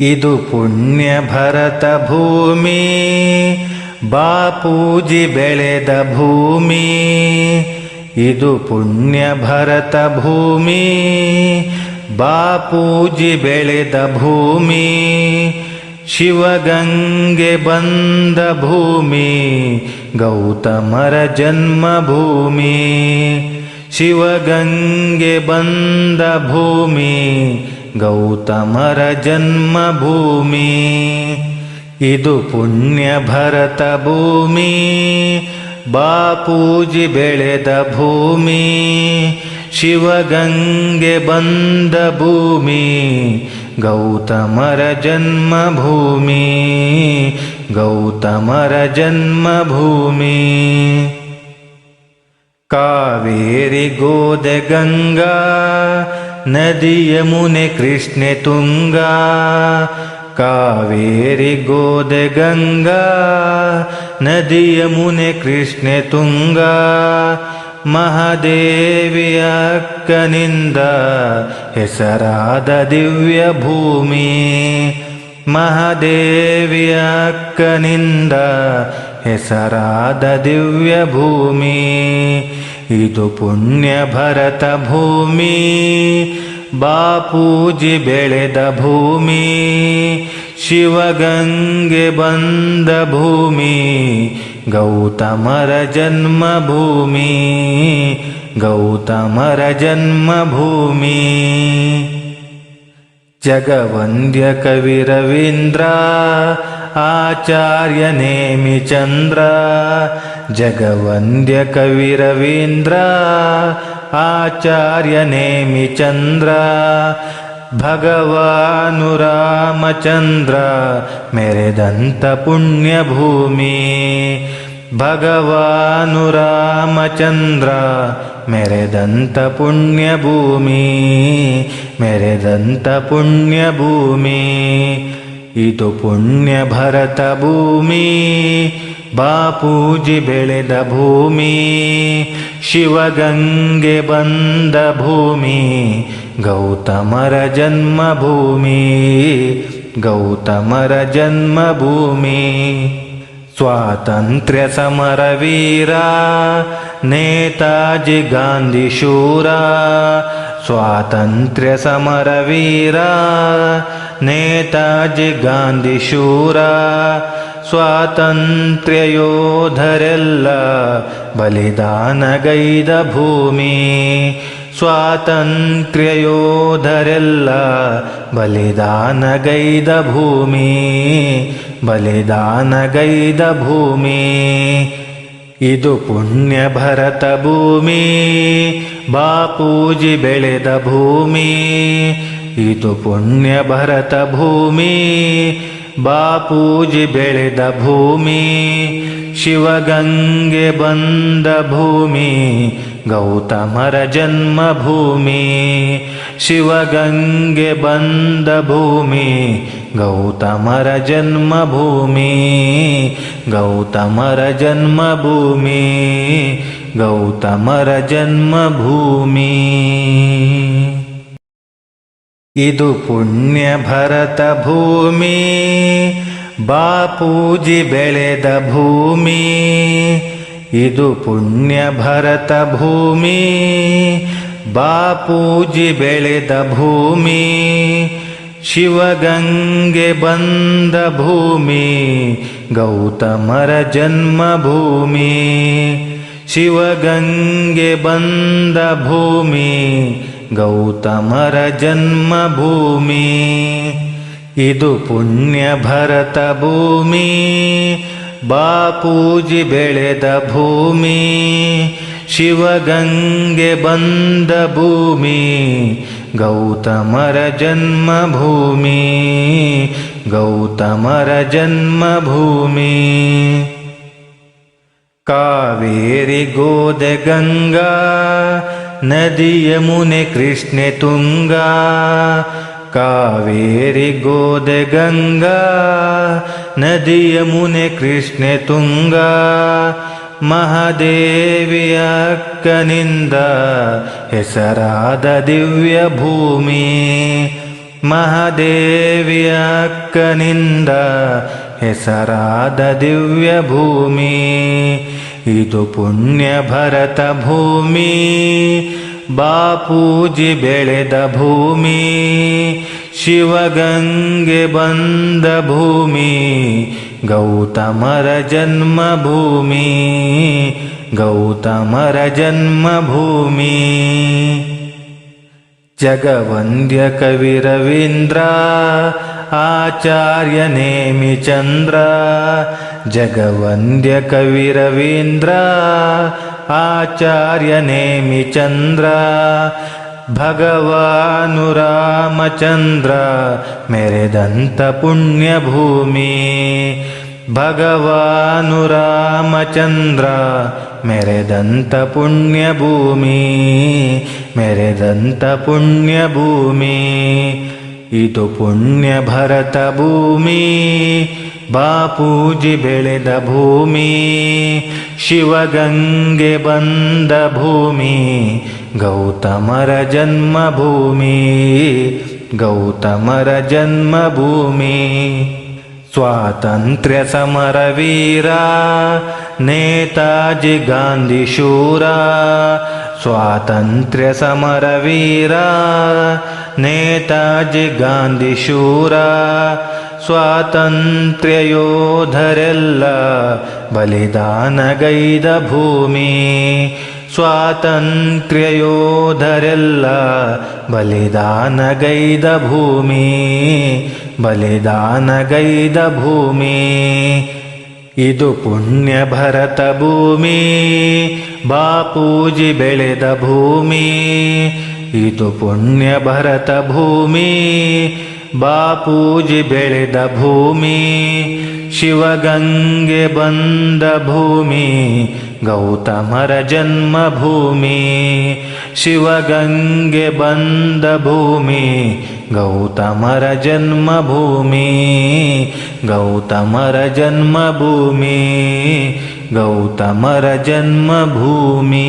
ಇದು ಪುಣ್ಯ ಭರತ ಭೂಮಿ, ಬಾಪೂಜಿ ಬೆಳೆದ ಭೂಮಿ. ಇದು ಪುಣ್ಯ ಭರತ ಭೂಮಿ, ಬಾಪೂಜಿ ಬೆಳೆದ ಭೂಮಿ. ಶಿವಗಂಗೆ ಬಂದ ಭೂಮಿ, ಗೌತಮರ ಜನ್ಮಭೂಮಿ ಶಿವಗಂಗೆ ಬಂದ ಭೂಮಿ ಗೌತಮರ ಜನ್ಮಭೂಮಿ. ಇದು ಪುಣ್ಯ ಭರತ ಭೂಮಿ. ಬಾಪೂಜಿ ಬೆಳೆದ ಭೂಮಿ. ಶಿವಗಂಗೆ ಬಂದ ಭೂಮಿ. ಗೌತಮರ ಜನ್ಮಭೂಮಿ. ಗೌತಮರ ಜನ್ಮಭೂಮಿ. ಕಾವೇರಿ ಗೋದೆ ಗಂಗಾ. ನದಿ ಯಮುನೆ ಕೃಷ್ಣೆ ತುಂಗಾ ಕಾವೇರಿ ಗೋದೆ ಗಂಗಾ ನದಿ ಯಮುನೆ ಕೃಷ್ಣೆ ತುಂಗಾ ಮಹಾದೇವಿಯ ಅಕ್ಕನಿಂದ ಹೆಸರಾದ ದಿವ್ಯ ಭೂಮಿ ಮಹಾದೇವಿಯ ಅಕ್ಕನಿಂದ ಹೆಸರಾದ ದಿವ್ಯ ಭೂಮಿ ಇದು ಪುಣ್ಯ ಭರತ ಭೂಮಿ ಬಾಪೂಜಿ ಬೆಳೆದ ಭೂಮಿ ಶಿವಗಂಗೆ ಬಂದ ಭೂಮಿ ಗೌತಮರ ಜನ್ಮಭೂಮಿ ಗೌತಮರ ಜನ್ಮಭೂಮಿ ಜಗವಂದ್ಯ ಕವಿ ರವೀಂದ್ರ ಆಚಾರ್ಯ ನೇಮಿ जगवन्द्यकविरवीन्द्र आचार्यनेमि चन्द्रा भगवानुरामचन्द्र मेरेदन्तपुण्यभूमि भगवानुरामचन्द्र मे दन्तपुण्यभूमि मेरदन्तपुण्यभूमि इति तु पुण्यभरतभूमि ಭೂಮಿ ಭಗವಾನು ರಾಮಚಂದ್ರ ಮೆರೆದಂತ ಪುಣ್ಯ ಭೂಮಿ ಮೆರೆದಂತ ಪುಣ್ಯ ಭೂಮಿ ಇದು ಪುಣ್ಯ ಭರತ ಭೂಮಿ ಬಾಪೂಜಿ ಬೆಳೆದ ಭೂಮಿ ಶಿವಗಂಗೆ ಬಂದ ಭೂಮಿ ಗೌತಮರ ಜನ್ಮಭೂಮಿ ಗೌತಮರ ಜನ್ಮಭೂಮಿ ಸ್ವಾತಂತ್ರ್ಯ ಸಮರ ವೀರ ನೇತಾಜಿ ಗಾಂಧಿ ಶೂರ ಸ್ವಾತಂತ್ರ್ಯ ಸಮರ ವೀರ ನೇತಾಜಿ ಗಾಂಧಿ ಶೂರ ಸ್ವಾತಂತ್ರ್ಯ ಯೋಧರೆಲ್ಲ ಬಲಿದಾನಗೈದ ಭೂಮಿ. ಸ್ವಾತಂತ್ರ್ಯಯೋಧರೆಲ್ಲ ಬಲಿದಾನಗೈದ ಭೂಮಿ. ಬಲಿದಾನಗೈದ ಭೂಮಿ. ಇದು ಪುಣ್ಯ ಭರತ ಭೂಮಿ. ಬಾಪೂಜಿ ಬೆಳೆದ ಭೂಮಿ. ಇದು ಪುಣ್ಯ ಭರತ ಭೂಮಿ. ಬಾಪೂಜಿ ಬೆಳೆದ ಭೂಮಿ ಶಿವಗಂಗೆ ಬಂದ ಭೂಮಿ ಗೌತಮರ ಜನ್ಮಭೂಮಿ ಶಿವಗಂಗೆ ಬಂದ ಭೂಮಿ ಗೌತಮರ ಜನ್ಮಭೂಮಿ ಗೌತಮರ ಜನ್ಮಭೂಮಿ ಗೌತಮರ ಜನ್ಮಭೂಮಿ ಇದು ಪುಣ್ಯ ಭರತ ಭೂಮಿ, ಬಾಪೂಜಿ ಬೆಳೆದ ಭೂಮಿ. ಇದು ಪುಣ್ಯ ಭರತ ಭೂಮಿ, ಬಾಪೂಜಿ ಬೆಳೆದ ಭೂಮಿ. ಶಿವಗಂಗೆ ಬಂದ ಭೂಮಿ, ಗೌತಮರ ಜನ್ಮಭೂಮಿ ಶಿವಗಂಗೆ ಬಂದ ಭೂಮಿ ಗೌತಮರ ಜನ್ಮಭೂಮಿ ಇದು ಪುಣ್ಯ ಭರತ ಭೂಮಿ ಬಾಪೂಜಿ ಬೆಳೆದ ಭೂಮಿ ಶಿವಗಂಗೆ ಬಂದ ಭೂಮಿ ಗೌತಮರ ಜನ್ಮಭೂಮಿ ಗೌತಮರ ಜನ್ಮಭೂಮಿ ಕಾವೇರಿ ಗೋದೆ ಗಂಗಾ ನದಿ ಯಮುನೆ ಕೃಷ್ಣೆ ತುಂಗಾ ಕಾವೇರಿ ಗೋದೆ ಗಂಗಾ ನದಿ ಯಮುನೆ ಕೃಷ್ಣೆ ತುಂಗಾ ಮಹಾದೇವಿಯ ಅಕ್ಕನಿಂದ ಹೆಸರಾದ ದಿವ್ಯ ಭೂಮಿ ಮಹದೇವಿಯ ಅಕ್ಕನಿಂದ ಹೆಸರಾದ ದಿವ್ಯ ಭೂಮಿ ಇದು ಪುಣ್ಯ ಭರತ ಭೂಮಿ ಬಾಪೂಜಿ ಬೆಳೆದ ಭೂಮಿ ಶಿವಗಂಗೆ ಬಂದ ಭೂಮಿ ಗೌತಮರ ಜನ್ಮಭೂಮಿ ಗೌತಮರ ಜನ್ಮಭೂಮಿ ಜಗವಂದ್ಯ ಕವಿ ರವೀಂದ್ರ ಆಚಾರ್ಯ जगवन्द्यकविरवीन्द्र आचार्य नेमि भगवानुरामचन्द्र मेरेदन्तपुण्यभूमि भगवानुरामचन्द्र मेरेदन्तपुण्यभूमि मेरेदन्तपुण्यभूमि इतु इति तु पुण्यभरतभूमि ರಾಮಚಂದ್ರ ಮೆರೆದಂತ ಪುಣ್ಯಭೂಮಿ ಭಗವಾನು ರಾಮಚಂದ್ರ ಮೆರೆದಂತ ಪುಣ್ಯಭೂಮಿ ಮೆರೆದಂತ ಪುಣ್ಯಭೂಮಿ ಇದು ಪುಣ್ಯ ಭರತ ಭೂಮಿ ಬಾಪೂಜಿ ಬೆಳೆದ ಭೂಮಿ ಶಿವಗಂಗೆ ಬಂದ ಭೂಮಿ ಗೌತಮರ ಜನ್ಮಭೂಮಿ ಗೌತಮರ ಜನ್ಮಭೂಮಿ ಸ್ವಾತಂತ್ರ್ಯ ಸಮರ ವೀರ ನೇತಾಜಿ ಗಾಂಧಿ ಶೂರ ಸ್ವಾತಂತ್ರ್ಯ ಸಮರ ವೀರ ನೇತಾಜಿ ಗಾಂಧಿ ಶೂರ ಸ್ವಾತಂತ್ರ್ಯ ಯೋಧರೆಲ್ಲ ಬಲಿದಾನಗೈದ ಭೂಮಿ. ಸ್ವಾತಂತ್ರ್ಯಯೋಧರೆಲ್ಲ ಬಲಿದಾನಗೈದ ಭೂಮಿ. ಬಲಿದಾನಗೈದ ಭೂಮಿ. ಇದು ಪುಣ್ಯ ಭರತ ಭೂಮಿ. ಬಾಪೂಜಿ ಬೆಳೆದ ಭೂಮಿ. ಇದು ಪುಣ್ಯ ಭರತ ಭೂಮಿ. ಬಾಪೂಜಿ ಬೆಳೆದ ಭೂಮಿ, ಶಿವಗಂಗೆ ಬಂದ ಭೂಮಿ, ಗೌತಮರ ಜನ್ಮಭೂಮಿ, ಶಿವಗಂಗೆ ಬಂದ ಭೂಮಿ, ಗೌತಮರ ಜನ್ಮಭೂಮಿ ಗೌತಮರ ಜನ್ಮಭೂಮಿ ಗೌತಮರ ಜನ್ಮಭೂಮಿ.